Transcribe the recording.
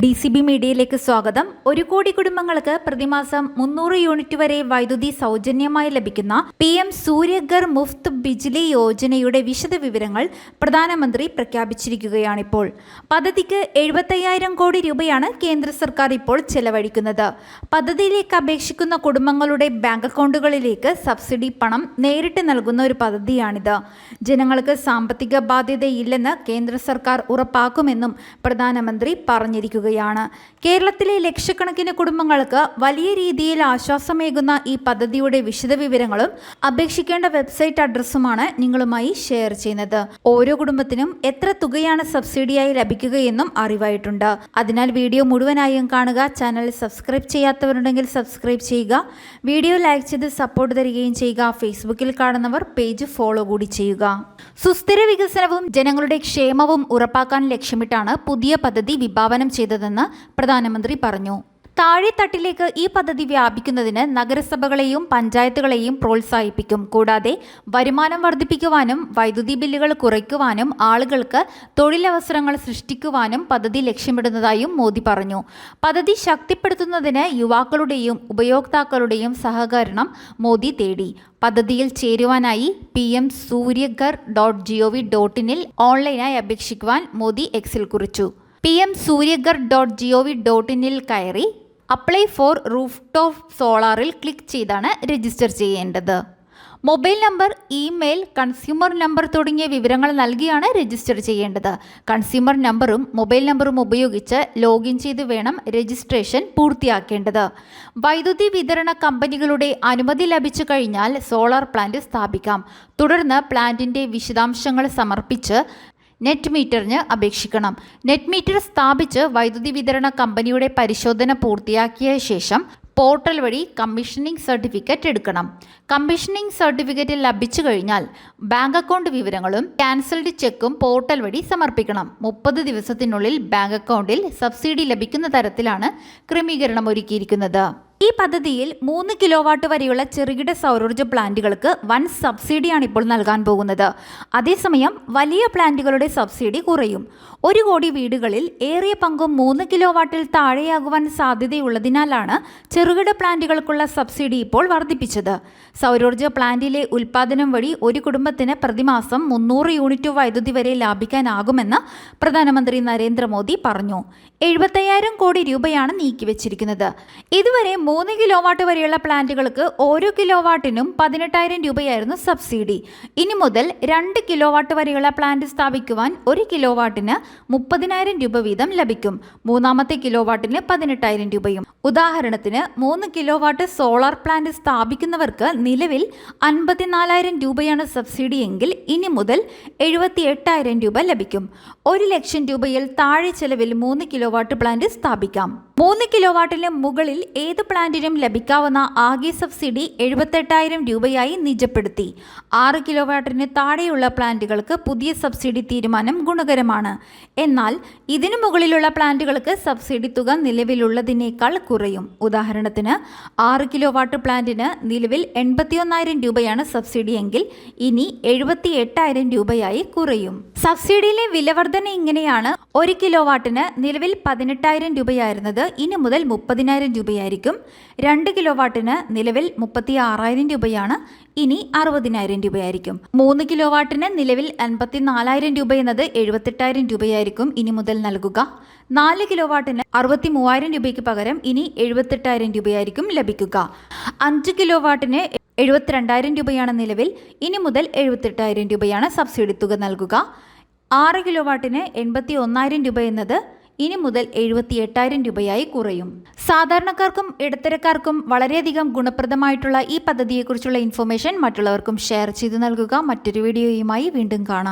D C B മീഡിയയിലേക്ക് സ്വാഗതം. ഒരു കോടി കുടുംബങ്ങൾക്ക് പ്രതിമാസം മുന്നൂറ് യൂണിറ്റ് വരെ വൈദ്യുതി സൗജന്യമായി ലഭിക്കുന്ന പി എം സൂര്യഗർ മുഫ്ത് ബിജ്ലി യോജനയുടെ വിശദ വിവരങ്ങൾ പ്രധാനമന്ത്രി പ്രഖ്യാപിച്ചിരിക്കുകയാണിപ്പോൾ. പദ്ധതിക്ക് എഴുപത്തയ്യായിരം കോടി രൂപയാണ് കേന്ദ്ര സർക്കാർ ഇപ്പോൾ ചെലവഴിക്കുന്നത്. പദ്ധതിയിലേക്ക് അപേക്ഷിക്കുന്ന കുടുംബങ്ങളുടെ ബാങ്ക് അക്കൗണ്ടുകളിലേക്ക് സബ്സിഡി പണം നേരിട്ട് നൽകുന്ന ഒരു പദ്ധതിയാണിത്. ജനങ്ങൾക്ക് സാമ്പത്തിക ബാധ്യതയില്ലെന്ന് കേന്ദ്ര സർക്കാർ ഉറപ്പാക്കുമെന്നും പ്രധാനമന്ത്രി പറഞ്ഞിരിക്കുകയാണ് കേരളത്തിലെ ലക്ഷക്കണക്കിന് കുടുംബങ്ങൾക്ക് വലിയ രീതിയിൽ ആശ്വാസമേകുന്ന ഈ പദ്ധതിയുടെ വിശദവിവരങ്ങളും അപേക്ഷിക്കേണ്ട വെബ്സൈറ്റ് അഡ്രസ്സുമാണ് നിങ്ങളുമായി ഷെയർ ചെയ്യുന്നത്. ഓരോ കുടുംബത്തിനും എത്ര തുകയാണ് സബ്സിഡിയായി ലഭിക്കുകയെന്നും അറിവായിട്ടുണ്ട്. അതിനാൽ വീഡിയോ മുഴുവനായും കാണുക ചാനൽ സബ്സ്ക്രൈബ് ചെയ്യാത്തവരുണ്ടെങ്കിൽ സബ്സ്ക്രൈബ് ചെയ്യുക വീഡിയോ ലൈക്ക് ചെയ്ത് സപ്പോർട്ട് തരികയും ചെയ്യുക ഫേസ്ബുക്കിൽ കാണുന്നവർ പേജ് ഫോളോ കൂടി ചെയ്യുക. സുസ്ഥിര വികസനവും ജനങ്ങളുടെ ക്ഷേമവും ഉറപ്പാക്കാൻ ലക്ഷ്യമിട്ടാണ് പുതിയ പദ്ധതി വിഭാവനം ചെയ്തതെന്ന് പ്രധാനമന്ത്രി പറഞ്ഞു. താഴെത്തട്ടിലേക്ക് ഈ പദ്ധതി വ്യാപിക്കുന്നതിന് നഗരസഭകളെയും പഞ്ചായത്തുകളെയും പ്രോത്സാഹിപ്പിക്കും. കൂടാതെ വരുമാനം വർദ്ധിപ്പിക്കുവാനും വൈദ്യുതി ബില്ലുകൾ കുറയ്ക്കുവാനും ആളുകൾക്ക് തൊഴിലവസരങ്ങൾ സൃഷ്ടിക്കുവാനും പദ്ധതി ലക്ഷ്യമിടുന്നതായും മോദി പറഞ്ഞു. പദ്ധതി ശക്തിപ്പെടുത്തുന്നതിന് യുവാക്കളുടെയും ഉപയോക്താക്കളുടെയും സഹകരണം മോദി തേടി. പദ്ധതിയിൽ ചേരുവാനായി P M Suryaghar dot G O V dot ഇനിൽ ഓൺലൈനായി അപേക്ഷിക്കുവാൻ മോദി എക്സിൽ കുറിച്ചു. P M Suryaghar dot G O V dot ഇനിൽ കയറി അപ്ലൈ ഫോർ റൂഫ് ടോപ്പ് സോളാറിൽ ക്ലിക്ക് ചെയ്താണ് രജിസ്റ്റർ ചെയ്യേണ്ടത്. Mobile number email consumer number തുടങ്ങിയ വിവരങ്ങൾ നൽകിയാണ് രജിസ്റ്റർ ചെയ്യേണ്ടത്. കൺസ്യൂമർ നമ്പറും മൊബൈൽ നമ്പറും ഉപയോഗിച്ച് ലോഗിൻ ചെയ്ത് വേണം രജിസ്ട്രേഷൻ പൂർത്തിയാക്കേണ്ടത്. വൈദ്യുതി വിതരണ കമ്പനികളുടെ അനുമതി ലഭിച്ചു കഴിഞ്ഞാൽ സോളാർ പ്ലാന്റ് സ്ഥാപിക്കാം. തുടർന്ന് പ്ലാന്റിന്റെ വിശദാംശങ്ങൾ സമർപ്പിച്ച് നെറ്റ് മീറ്ററിന് അപേക്ഷിക്കണം. നെറ്റ് മീറ്റർ സ്ഥാപിച്ച് വൈദ്യുതി വിതരണ കമ്പനിയുടെ പരിശോധന പൂർത്തിയാക്കിയ ശേഷം പോർട്ടൽ വഴി കമ്മീഷനിങ് സർട്ടിഫിക്കറ്റ് എടുക്കണം. കമ്മീഷനിങ് സർട്ടിഫിക്കറ്റ് ലഭിച്ചു കഴിഞ്ഞാൽ ബാങ്ക് അക്കൗണ്ട് വിവരങ്ങളും ക്യാൻസൽഡ് ചെക്കും പോർട്ടൽ വഴി സമർപ്പിക്കണം. മുപ്പത് ദിവസത്തിനുള്ളിൽ ബാങ്ക് അക്കൗണ്ടിൽ സബ്സിഡി ലഭിക്കുന്ന തരത്തിലാണ് ക്രമീകരണം ഒരുക്കിയിരിക്കുന്നത്. ഈ പദ്ധതിയിൽ മൂന്ന് കിലോ വാട്ട് വരെയുള്ള ചെറുകിട സൗരോർജ പ്ലാന്റുകൾക്ക് വൻ സബ്സിഡിയാണ് ഇപ്പോൾ നൽകാൻ പോകുന്നത്. അതേസമയം വലിയ പ്ലാന്റുകളുടെ സബ്സിഡി കുറയും. ഒരു കോടി വീടുകളിൽ ഏറിയ പങ്കും മൂന്ന് കിലോ വാട്ടിൽ താഴെയാകുവാൻ സാധ്യതയുള്ളതിനാലാണ് ചെറുകിട പ്ലാന്റുകൾക്കുള്ള സബ്സിഡി ഇപ്പോൾ വർദ്ധിപ്പിച്ചത്. സൗരോർജ പ്ലാന്റിലെ ഉൽപ്പാദനം വഴി ഒരു കുടുംബത്തിന് പ്രതിമാസം മുന്നൂറ് യൂണിറ്റ് വൈദ്യുതി വരെ ലാഭിക്കാനാകുമെന്ന് പ്രധാനമന്ത്രി നരേന്ദ്രമോദി പറഞ്ഞു. എഴുപത്തയ്യായിരം കോടി രൂപയാണ് നീക്കിവച്ചിരിക്കുന്നത്. ഇതുവരെ മൂന്ന് കിലോ വാട്ട് വരെയുള്ള പ്ലാന്റുകൾക്ക് ഓരോ കിലോ വാട്ടിനും പതിനെട്ടായിരം രൂപയായിരുന്നു സബ്സിഡി. ഇനി മുതൽ രണ്ട് കിലോ വാട്ട് വരെയുള്ള പ്ലാന്റ് സ്ഥാപിക്കുവാൻ ഒരു കിലോ വാട്ടിന് മുപ്പതിനായിരം രൂപ വീതം ലഭിക്കും. മൂന്നാമത്തെ കിലോ വാട്ടിന് പതിനെട്ടായിരം രൂപയും. ഉദാഹരണത്തിന് മൂന്ന് കിലോ വാട്ട് സോളാർ പ്ലാന്റ് സ്ഥാപിക്കുന്നവർക്ക് നിലവിൽ അൻപത്തിനാലായിരം രൂപയാണ് സബ്സിഡി എങ്കിൽ ഇനി മുതൽ എഴുപത്തി എട്ടായിരം രൂപ ലഭിക്കും. ഒരു ലക്ഷം രൂപയിൽ താഴെ ചെലവിൽ മൂന്ന് കിലോ വാട്ട് പ്ലാന്റ് സ്ഥാപിക്കാം. മൂന്ന് കിലോ വാട്ടിന് മുകളിൽ ഏത് പ്ലാന്റിനും ലഭിക്കാവുന്ന ആകെ സബ്സിഡി എഴുപത്തെട്ടായിരം രൂപയായി നിജപ്പെടുത്തി. ആറ് കിലോ വാട്ടിന് താഴെയുള്ള പ്ലാന്റുകൾക്ക് പുതിയ സബ്സിഡി തീരുമാനം ഗുണകരമാണ്. എന്നാൽ ഇതിനു മുകളിലുള്ള പ്ലാന്റുകൾക്ക് സബ്സിഡി തുക നിലവിലുള്ളതിനേക്കാൾ കുറയും. ഉദാഹരണത്തിന് ആറ് കിലോ വാട്ട് പ്ലാന്റിന് നിലവിൽ എൺപത്തിയൊന്നായിരം രൂപയാണ് സബ്സിഡിയെങ്കിൽ ഇനി എഴുപത്തി എട്ടായിരം രൂപയായി കുറയും. സബ്സിഡിയിലെ വിലവർധന ഇങ്ങനെയാണ്. ഒരു കിലോ വാട്ടിന് നിലവിൽ പതിനെട്ടായിരം രൂപയായിരുന്നത് ഇനി മുതൽ മുപ്പതിനായിരം രൂപയായിരിക്കും. രണ്ട് കിലോ വാട്ടിന് നിലവിൽ മുപ്പത്തി ആറായിരം രൂപയാണ്. ഇനി അറുപതിനായിരം രൂപയായിരിക്കും. മൂന്ന് കിലോ വാട്ടിന് നിലവിൽ അൻപത്തി നാലായിരം രൂപ എന്നത് എഴുപത്തെട്ടായിരം രൂപയായിരിക്കും ഇനി മുതൽ നൽകുക. നാല് കിലോ വാട്ടിന് അറുപത്തി മൂവായിരം രൂപയ്ക്ക് പകരം ഇനി എഴുപത്തെട്ടായിരം രൂപയായിരിക്കും ലഭിക്കുക. അഞ്ച് കിലോ വാട്ടിന് എഴുപത്തിരണ്ടായിരം രൂപയാണ് നിലവിൽ. ഇനി മുതൽ എഴുപത്തെട്ടായിരം രൂപയാണ് സബ്സിഡി തുക നൽകുക. ആറ് കിലോ വാട്ടിന് എൺപത്തി ഒന്നായിരം രൂപ എന്നത് ഇനി മുതൽ എഴുപത്തി എട്ടായിരം രൂപയായി കുറയും. സാധാരണക്കാർക്കും ഇടത്തരക്കാർക്കും വളരെയധികം ഗുണപ്രദമായിട്ടുള്ള ഈ പദ്ധതിയെക്കുറിച്ചുള്ള ഇൻഫർമേഷൻ മറ്റുള്ളവർക്കും ഷെയർ ചെയ്തു നൽകുക. മറ്റൊരു വീഡിയോയുമായി വീണ്ടും കാണാം.